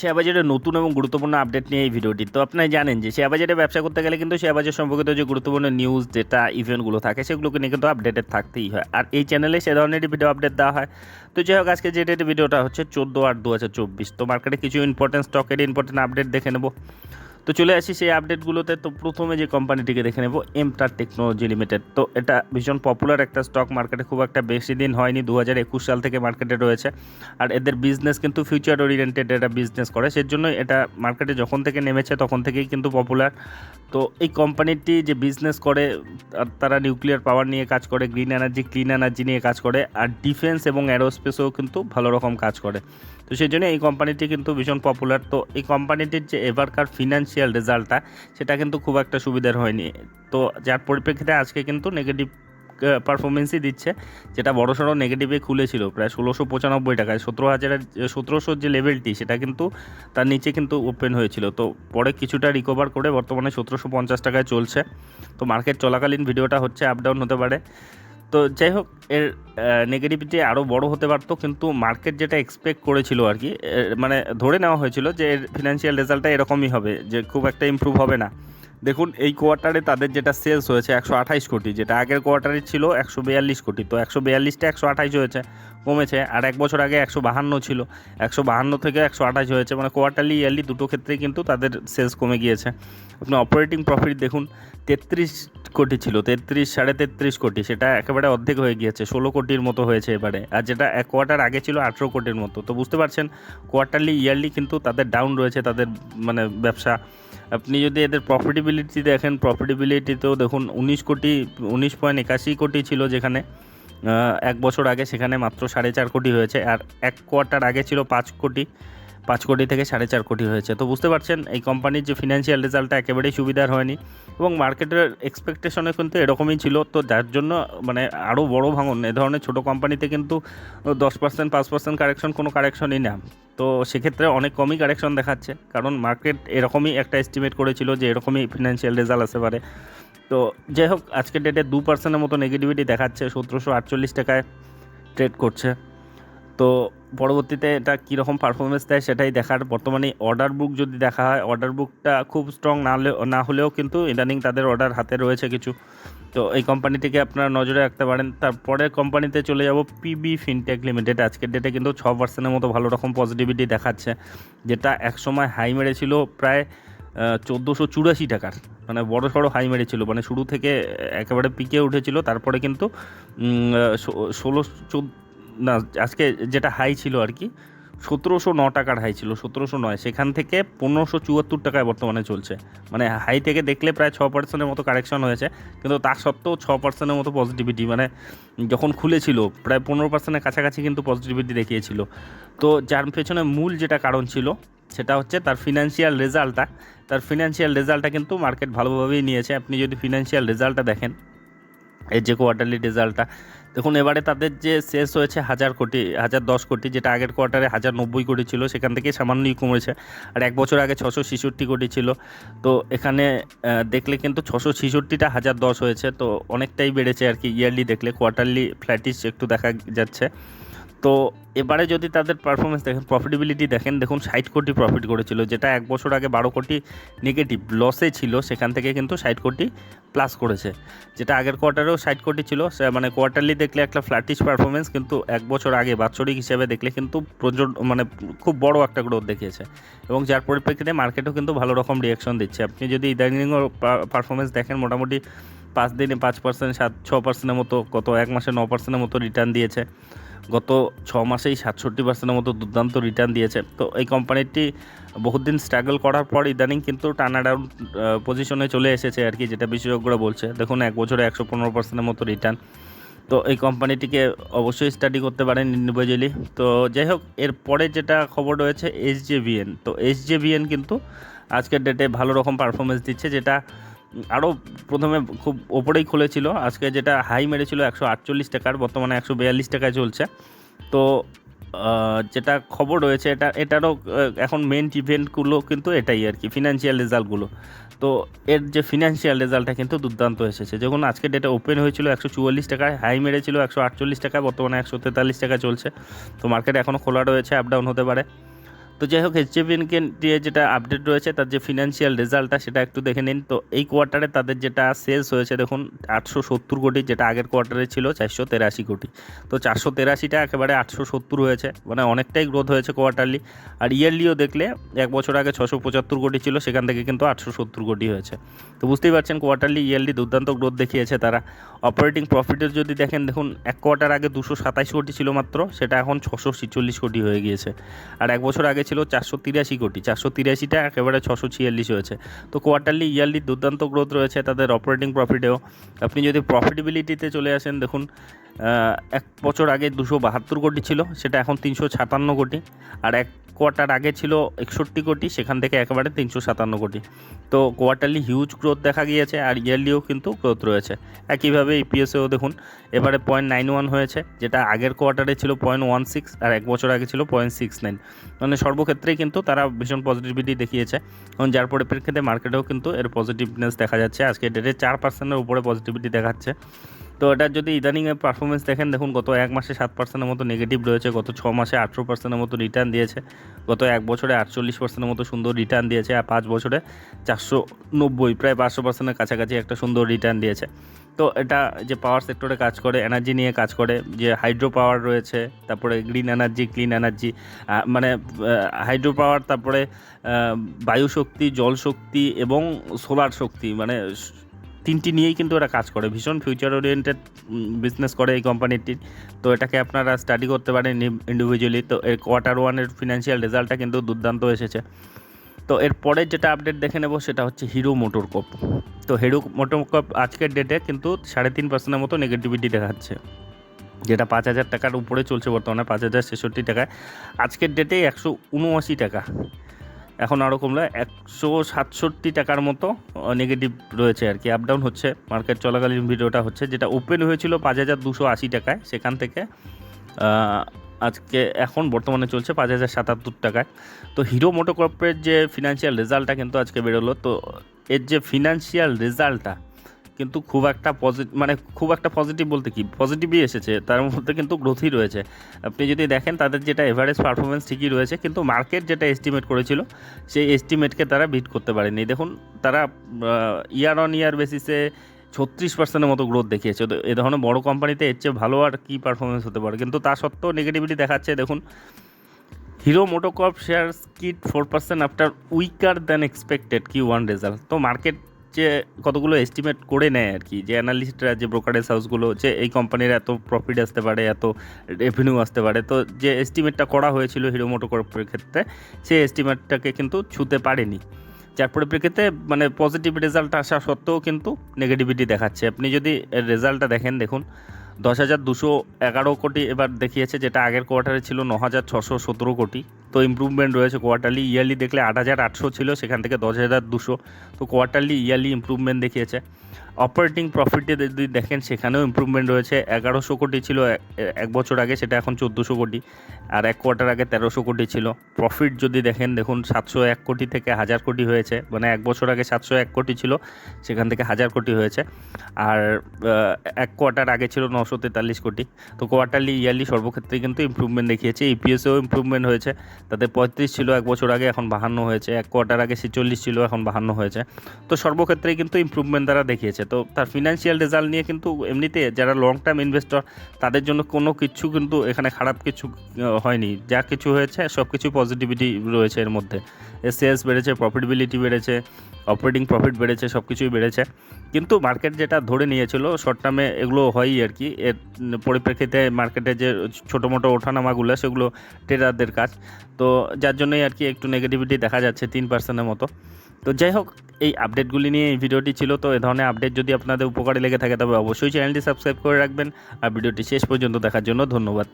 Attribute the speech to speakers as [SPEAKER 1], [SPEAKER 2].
[SPEAKER 1] Share বাজারের নতুন এবং গুরুত্বপূর্ণ আপডেট নিয়ে এই ভিডিওটি। তো আপনারা জানেন যে শেয়ার বাজারে ব্যবসা করতে গেলে কিন্তু শেয়ার বাজার সম্পর্কিত যে গুরুত্বপূর্ণ নিউজ ডেটা ইভেন্টগুলো থাকে, সেগুলোকে নিয়ে কিন্তু আপডেটেড থাকতেই হয়। আর এই চ্যানেলে সে ধরনেরই ভিডিও আপডেট দেওয়া হয়। তো যাই হোক, আজকে যে ডেটের ভিডিওটা হচ্ছে, চোদ্দ আট দু হাজার চব্বিশ। তো মার্কেটে কিছু ইম্পর্টেন্ট স্টকের ইম্পর্টেন্ট আপডেট দেখে নেব। তো চলে আসি সেই আপডেটগুলোতে তো প্রথমে যে কোম্পানিটিকে দেখে নেব এমটার টেকনোলজি লিমিটেড তো এটা ভীষণ পপুলার একটা স্টক মার্কেটে খুব একটা বেশি দিন হয়নি দু হাজার একুশ সাল থেকে মার্কেটে রয়েছে। আর এদের বিজনেস কিন্তু ফিউচার ওরিয়েন্টেড এটা বিজনেস করে সেজন্য এটা মার্কেটে যখন থেকে নেমেছে তখন থেকেই কিন্তু পপুলার তো এই কোম্পানিটি যে বিজনেস করে তারা নিউক্লিয়ার পাওয়ার নিয়ে কাজ করে গ্রিন এনার্জি ক্লিন এনার্জি নিয়ে কাজ করে, আর ডিফেন্স এবং অ্যারোস্পেসেও কিন্তু ভালো রকম কাজ করে। তো সেই জন্য এই কোম্পানিটি কিন্তু ভীষণ পপুলার তো এই কোম্পানিটির যে এবারকার ফিনান্সিয়াল রেজাল্টটা সেটা কিন্তু খুব একটা সুবিধার হয়নি। তো যার পরিপ্রেক্ষিতে আজকে কিন্তু নেগেটিভ পারফরমেন্সই দিচ্ছে, যেটা বড় সড়ো নেগেটিভে খুলেছিল, প্রায় ষোলোশো পঁচানব্বই টাকায়। সতেরো হাজারের, সতেরোশোর যে লেভেলটি সেটা কিন্তু তার নিচে কিন্তু ওপেন হয়েছিল। তো পরে কিছুটা রিকভার করে বর্তমানে সতেরোশো পঞ্চাশ টাকায় চলছে। তো মার্কেট চলাকালীন ভিডিওটা হচ্ছে আপ ডাউন হতে পারে। তো যাই হোক, এর নেগেটিভিটি আরও বড় হতে পারতো, কিন্তু মার্কেট যেটা এক্সপেক্ট করেছিল আর কি মানে ধরে নেওয়া হয়েছিল যে এর ফিনান্সিয়াল রেজাল্টটা এরকমই হবে, যে খুব একটা ইমপ্রুভ হবে না। দেখুন, এই কোয়ার্টারে তাদের যেটা সেলস হয়েছে একশো আঠাইশ কোটি, যেটা আগের কোয়ার্টারে ছিল একশো বিয়াল্লিশ কোটি, তো একশো বিয়াল্লিশটা একশো আঠাইশ হয়েছে, কমেছে, আর এক বছর আগে একশো বাহান্ন ছিল, একশো বাহান্ন থেকে একশো আঠাশ হয়েছে মানে কোয়ার্টারলি ইয়ারলি দুটো ক্ষেত্রেই কিন্তু তাদের সেলস কমে গিয়েছে। আপনি অপারেটিং প্রফিট দেখুন, তেত্রিশ কোটি ছিল, তেত্রিশ, সাড়ে তেত্রিশ কোটি, সেটা একেবারে অর্ধেক হয়ে গিয়েছে, ষোলো কোটির মতো হয়েছে এবারে, আর যেটা এক কোয়ার্টার আগে ছিল আঠেরো কোটির মতো, তো বুঝতে পারছেন কোয়ার্টারলি ইয়ারলি কিন্তু তাদের ডাউন রয়েছে, তাদের মানে ব্যবসা আপনি যদি এদের প্রফিটেবিলিটি দেখেন প্রফিটেবিলিটিতেও দেখুন, উনিশ কোটি, উনিশ পয়েন্ট একাশি কোটি ছিল যেখানে এক বছর আগে সেখানে মাত্র সাড়ে চার কোটি হয়েছে, আর এক কোয়ার্টার আগে ছিল পাঁচ কোটি। পাঁচ কোটি থেকে সাড়ে চার কোটি হয়েছে। তো বুঝতে পারছেন, এই কোম্পানির যে ফিনান্সিয়াল রেজাল্টটা একেবারেই সুবিধার হয়নি এবং মার্কেটের এক্সপেকটেশনে কিন্তু এরকমই ছিল। তো যার জন্য মানে আরও বড় ভাঙন, এ ধরনের ছোটো কোম্পানিতে কিন্তু দশ পার্সেন্ট পাঁচ পার্সেন্ট কারেকশন কোনো কারেকশনই না। তো সেক্ষেত্রে অনেক কমই কারেকশন দেখাচ্ছে, কারণ মার্কেট এরকমই একটা এস্টিমেট করেছিল যে এরকমই ফিনান্সিয়াল রেজাল্ট আসতে পারে। তো যাই হোক, আজকের ডেটে দু পার্সেন্টের মতো নেগেটিভিটি দেখাচ্ছে, সতেরোশো আটচল্লিশ টাকায় ট্রেড করছে। তো পরবর্তীতে এটা কীরকম পারফরমেন্স দেয় সেটাই দেখার। বর্তমানে অর্ডার বুক যদি দেখা হয় অর্ডার বুকটা খুব স্ট্রং না হলেও না হলেও কিন্তু ইদানিং তাদের অর্ডার হাতে রয়েছে কিছু। তো এই কোম্পানিটিকে আপনারা নজরে রাখতে পারেন। তারপরের কোম্পানিতে চলে যাব পিবি ফিনটেক লিমিটেড আজকের ডেটে কিন্তু ছ পার্সেন্টের মতো ভালো রকম পজিটিভিটি দেখাচ্ছে, যেটা একসময় হাই মেরেছিল প্রায় চোদ্দোশো চুরাশি টাকার। মানে বড় সড়ো হাই মেরেছিল। মানে শুরু থেকে একেবারে পিকে উঠেছিল। তারপরে কিন্তু ষোলো না, আজকে যেটা হাই ছিল আর কি, সতেরোশো ন টাকার হাই ছিল, সতেরোশো নয়। সেখান থেকে পনেরোশো চুয়াত্তর টাকায় বর্তমানে চলছে। মানে হাই থেকে দেখলে প্রায় ছ পার্সেন্টের মতো কারেকশন হয়েছে, কিন্তু তা সত্ত্বেও ছ পার্সেন্টের মতো পজিটিভিটি মানে যখন খুলেছিল, প্রায় পনেরো পার্সেন্টের কাছাকাছি কিন্তু পজিটিভিটি দেখিয়েছিল। তো যার পেছনে মূল যেটা কারণ ছিল, সেটা হচ্ছে তার ফিনান্সিয়াল রেজাল্টটা তার ফিনান্সিয়াল রেজাল্টটা কিন্তু মার্কেট ভালোভাবেই নিয়েছে। আপনি যদি ফিনান্সিয়াল রেজাল্টটা দেখেন এর যে কোয়ার্টারলি রেজাল্টটা দেখুন, এবারে তাদের যে শেষ হয়েছে হাজার কোটি, হাজার দশ কোটি, যেটা আগের কোয়ার্টারে হাজার নব্বই কোটি ছিল, সেখান থেকে সামান্যই কমেছে আর এক বছর আগে ছশো ছেষট্টি কোটি ছিল। তো এখানে দেখলে কিন্তু ছশো ছেষট্টিটা হাজার দশ হয়েছে। তো অনেকটাই বেড়েছে আর কি ইয়ারলি দেখলে। কোয়ার্টারলি ফ্ল্যাটিস একটু দেখা যাচ্ছে। তো এবারে যদি তাদের পারফরমেন্স দেখেন প্রফিটেবিলিটি দেখেন, দেখুন ষাট কোটি প্রফিট করেছিল, যেটা এক বছর আগে বারো কোটি নেগেটিভ লসে ছিল, সেখান থেকে কিন্তু ষাট কোটি প্লাস করেছে। যেটা আগের কোয়ার্টারেও ষাট কোটি ছিল মানে কোয়ার্টারলি দেখলে একটা ফ্ল্যাটিশ পারফরমেন্স কিন্তু এক বছর আগে বাৎসরিক হিসেবে দেখলে কিন্তু প্রচুর মানে খুব বড় একটা গ্রোথ দেখিয়েছে। এবং যার পরিপ্রেক্ষিতে মার্কেটও কিন্তু ভালো রকম রিয়াকশন দিচ্ছে। আপনি যদি ইদানিংও পারফরমেন্স দেখেন, মোটামুটি পাঁচ দিনে পাঁচ পার্সেন্ট সাত, ছ পার্সেন্টের মতো কত এক মাসে ন পার্সেন্টের মতো রিটার্ন দিয়েছে। গত ছ মাসেই সাতষট্টি পার্সেন্টের মতো দুর্দান্ত রিটার্ন দিয়েছে। তো এই কোম্পানিটি বহুদিন স্ট্রাগল করার পর ইদানিং কিন্তু টানা ডাউন পজিশনে চলে এসেছে আর কি, যেটা বিশেষজ্ঞরা বলছে। দেখুন, এক বছরে একশো পনেরো পার্সেন্টের মতো রিটার্ন তো এই কোম্পানিটিকে অবশ্যই স্টাডি করতে পারেন ইন্ডিভিজুয়ালি তো যাই হোক এরপরে যেটা খবর রয়েছে এস জে তো এস জে কিন্তু আজকের ডেটে ভালো রকম পারফরমেন্স দিচ্ছে, যেটা আরও প্রথমে খুব ওপরেই খুলেছিল। আজকে যেটা হাই মেরেছিল একশো আটচল্লিশ টাকার, বর্তমানে একশো বিয়াল্লিশ টাকায় চলছে। তো যেটা খবর রয়েছে এটা, এটারও এখন মেন ইভেন্টগুলো কিন্তু এটাই আর কি ফিনান্সিয়াল রেজাল্টগুলো তো, এর যে ফিনান্সিয়াল রেজাল্টটা কিন্তু দুর্দান্ত এসেছে। যখন আজকে ডেটা ওপেন হয়েছিল একশো চুয়াল্লিশ টাকায় হাই মেরেছিল একশো আটচল্লিশ টাকায়, বর্তমানে একশো তেতাল্লিশ টাকা চলছে। তো মার্কেট এখনও খোলা রয়েছে আপ ডাউন হতে পারে। তো যাই হোক এইচডিএফিকে দিয়ে যেটা আপডেট রয়েছে, তার যে ফিনান্সিয়াল রেজাল্টটা সেটা একটু দেখে নিন। তো এই কোয়ার্টারে তাদের যেটা সেলস হয়েছে, দেখুন, আটশো সত্তর কোটি, যেটা আগের কোয়ার্টারে ছিল চারশো তেরাশি কোটি। তো চারশো তেরাশিটা একেবারে আটশো সত্তর হয়েছে মানে অনেকটাই গ্রোথ হয়েছে কোয়ার্টারলি আর ইয়ারলিও দেখলে এক বছর আগে ছশো পঁচাত্তর কোটি ছিল, সেখান থেকে কিন্তু আটশো সত্তর কোটি হয়েছে। তো বুঝতেই পারছেন কোয়ার্টারলি ইয়ারলি দুর্দান্ত গ্রোথ দেখিয়েছে তারা। অপারেটিং প্রফিটের যদি দেখেন, দেখুন, এক কোয়ার্টার আগে দুশো সাতাশ কোটি ছিল মাত্র, সেটা এখন ছশো ছিচল্লিশ কোটি হয়ে গিয়েছে। আর এক বছর আগে ছিল চারশো তিরাশি কোটি। চারশো তিরাশিটা একেবারে ছশো ছিয়াল্লিশ হয়েছে। তো কোয়ার্টারলি ইয়ারলি দুর্দান্ত গ্রোথ রয়েছে তাদের অপারেটিং প্রফিটেও আপনি যদি প্রফিটেবিলিটিতে চলে আসেন, দেখুন এক বছর আগে দুশো বাহাত্তর কোটি ছিল, সেটা এখন তিনশো সাতান্ন কোটি। আর এক কোয়ার্টার আগে ছিল একষট্টি কোটি, সেখান থেকে একেবারে তিনশো সাতান্ন কোটি। তো কোয়ার্টারলি হিউজ গ্রোথ দেখা গিয়েছে, আর ইয়ারলিও কিন্তু গ্রোথ রয়েছে। একইভাবে ইপিএসেও দেখুন, এবারে পয়েন্ট নাইন ওয়ান হয়েছে, যেটা আগের কোয়ার্টারে ছিল পয়েন্ট ওয়ান সিক্স আর এক বছর আগে ছিল পয়েন্ট সিক্স নাইন মানে সর্বক্ষেত্রেই কিন্তু তারা ভীষণ পজিটিভিটি দেখিয়েছে। এবং যার পরিপ্রেক্ষিতে মার্কেটেও কিন্তু এর পজিটিভনেস দেখা যাচ্ছে। আজকে ডেটে চার পার্সেন্টের উপরে পজিটিভিটি দেখাচ্ছে। তো এটা যদি ইদানিংয়ের পারফরমেন্স দেখেন, দেখুন গত এক মাসে সাত পার্সেন্টের মতো নেগেটিভ রয়েছে, গত ছ মাসে আঠেরো পার্সেন্টের মতো রিটার্ন দিয়েছে, গত এক বছরে আটচল্লিশ পার্সেন্টের মতো সুন্দর রিটার্ন দিয়েছে, আর পাঁচ বছরে চারশো নব্বই, প্রায় পাঁচশো পার্সেন্টের কাছাকাছি একটা সুন্দর রিটার্ন দিয়েছে। তো এটা যে পাওয়ার সেক্টরে কাজ করে এনার্জি নিয়ে কাজ করে যে হাইড্রো পাওয়ার রয়েছে তারপরে গ্রিন এনার্জি ক্লিন এনার্জি মানে হাইড্রো পাওয়ার তারপরে আহ, বায়ু শক্তি জল শক্তি এবং সোলার শক্তি মানে তিনটি নিয়েই কিন্তু এরা কাজ করে। ভীষণ ফিউচার ওরিয়েন্টেড বিজনেস করে এই কোম্পানিটি তো এটাকে আপনারা স্টাডি করতে পারেন ইন্ডিভিজুয়ালি তো এর কোয়ার্টার ওয়ানের ফিনান্সিয়াল রেজাল্টটা কিন্তু দুর্দান্ত এসেছে। তো এরপরে যেটা আপডেট দেখে নেব সেটা হচ্ছে হিরো মোটর কপ তো মোটর কপ আজকের ডেটে কিন্তু সাড়ে তিন পার্সেন্টের মতো নেগেটিভিটি দেখাচ্ছে। যেটা পাঁচ হাজার টাকার উপরে চলছে বর্তমানে, পাঁচ হাজার ছেষট্টি টাকায়। আজকের ডেটে একশো উনআশি টাকা। এখন আরও কমলো একশো সাতষট্টি টাকার মতো নেগেটিভ রয়েছে আর কি। আপ ডাউন হচ্ছে মার্কেট চলাকালীন ভিডিওটা হচ্ছে, যেটা ওপেন হয়েছিল পাঁচ হাজার দুশো আশি টাকায়। সেখান থেকে আজকে এখন বর্তমানে চলছে পাঁচ হাজার সাতাত্তর টাকায়। তো হিরো মোটোকর্পের যে ফিনান্সিয়াল রেজাল্টটা কিন্তু আজকে বেরোলো, তো এর যে ফিনান্সিয়াল রেজাল্টটা কিন্তু খুব একটা পজিটিভ মানে খুব একটা পজিটিভ বলতে কি পজিটিভই এসেছে, তার মধ্যে কিন্তু গ্রোথই রয়েছে। আপনি যদি দেখেন তাদের যেটা এভারেজ পারফরমেন্স ঠিকই রয়েছে, কিন্তু মার্কেট যেটা এস্টিমেট করেছিল, সেই এস্টিমেটকে তারা বিট করতে পারেনি। দেখুন, তারা ইয়ার অন ইয়ার বেসিসে ছত্রিশ পার্সেন্টের মতো গ্রোথ দেখিয়েছে। তো এ ধরনের বড় কোম্পানিতে এর চেয়ে ভালো আর কী পারফরমেন্স হতে পারে? কিন্তু তা সত্ত্বেও নেগেটিভিটি দেখাচ্ছে, দেখুন Hero MotoCorp share skid four percent after weaker than expected Q one result তো মার্কেট যে কতগুলো এস্টিমেট করে নেয় আর কি, যে অ্যানালিস্টরা যে ব্রোকারেজ হাউসগুলো যে এই কোম্পানির এত প্রফিট আসতে পারে, এত রেভিনিউ আসতে পারে, তো যে এস্টিমেটটা করা হয়েছিল হিরো মোটোকর্পের ক্ষেত্রে, সেই এস্টিমেটটাকে কিন্তু ছুতে পারেনি। যার পরিপ্রেক্ষিতে মানে পজিটিভ রেজাল্ট আসা সত্ত্বেও কিন্তু নেগেটিভিটি দেখাচ্ছে। আপনি যদি রেজাল্টটা দেখেন, দেখুন, দশ হাজার দুশো এগারো কোটি এবার দেখিয়েছে, যেটা আগের কোয়ার্টারে ছিল ন হাজার ছশো সতেরো কোটি। তো ইমপ্রুভমেন্ট রয়েছে। কোয়ার্টারলি ইয়ারলি দেখলে আট হাজার আটশো ছিল, সেখান থেকে দশ হাজার দুশো। তো কোয়ার্টারলি ইয়ারলি ইম্প্রুভমেন্ট দেখিয়েছে। অপারেটিং প্রফিটে যদি দেখেন, সেখানেও ইমপ্রুভমেন্ট রয়েছে। এগারোশো কোটি ছিল এক বছর আগে, সেটা এখন চোদ্দোশো কোটি। আর এক কোয়ার্টার আগে তেরোশো কোটি ছিল। প্রফিট যদি দেখেন, দেখুন সাতশো এক কোটি থেকে হাজার কোটি হয়েছে। মানে এক বছর আগে সাতশো এক কোটি ছিল, সেখান থেকে হাজার কোটি হয়েছে। আর এক কোয়ার্টার আগে ছিল নশো তেতাল্লিশ কোটি। তো কোয়ার্টারলি ইয়ারলি সর্বক্ষেত্রে কিন্তু ইম্প্রুভমেন্ট দেখিয়েছে। ইপিএসেও ইমপ্রুভমেন্ট হয়েছে। তাদের পঁয়ত্রিশ ছিল, এক বছর আগে এখন বাহান্ন হয়েছে, এক কোয়ার্টার আগে ছেচল্লিশ ছিল, এখন বাহান্ন হয়েছে। তো সর্বক্ষেত্রেই কিন্তু ইম্প্রুভমেন্ট তারা দেখিয়েছে। তো তার ফিনান্সিয়াল রেজাল্ট নিয়ে কিন্তু এমনিতে যারা লং টার্ম ইনভেস্টর তাদের জন্য কোনো কিছু কিন্তু এখানে খারাপ কিছু হয়নি। যা কিছু হয়েছে সব কিছু পজিটিভিটি রয়েছে এর মধ্যে। সেলস বেড়েছে প্রফিটেবিলিটি বেড়েছে অপারেটিং প্রফিট বেড়েছে সব কিছুই বেড়েছে। কিন্তু মার্কেট যেটা ধরে নিয়েছিল শর্ট টার্মে এগুলো হয়ই আর কি। এর পরিপ্রেক্ষিতে মার্কেটে যে ছোটো মোটো ওঠানামাগুলো, সেগুলো ট্রেডারদের কাজ। তো যার জন্যই আর কি একটু নেগেটিভিটি দেখা যাচ্ছে তিন পার্সেন্টের মতো। তো যাই হোক, এই আপডেটগুলি নিয়ে এই ভিডিওটি ছিল। তো এ ধরনের আপডেট যদি আপনাদের উপকারে লেগে থাকে, তবে অবশ্যই চ্যানেলটি সাবস্ক্রাইব করে রাখবেন। আর ভিডিওটি শেষ পর্যন্ত দেখার জন্য ধন্যবাদ।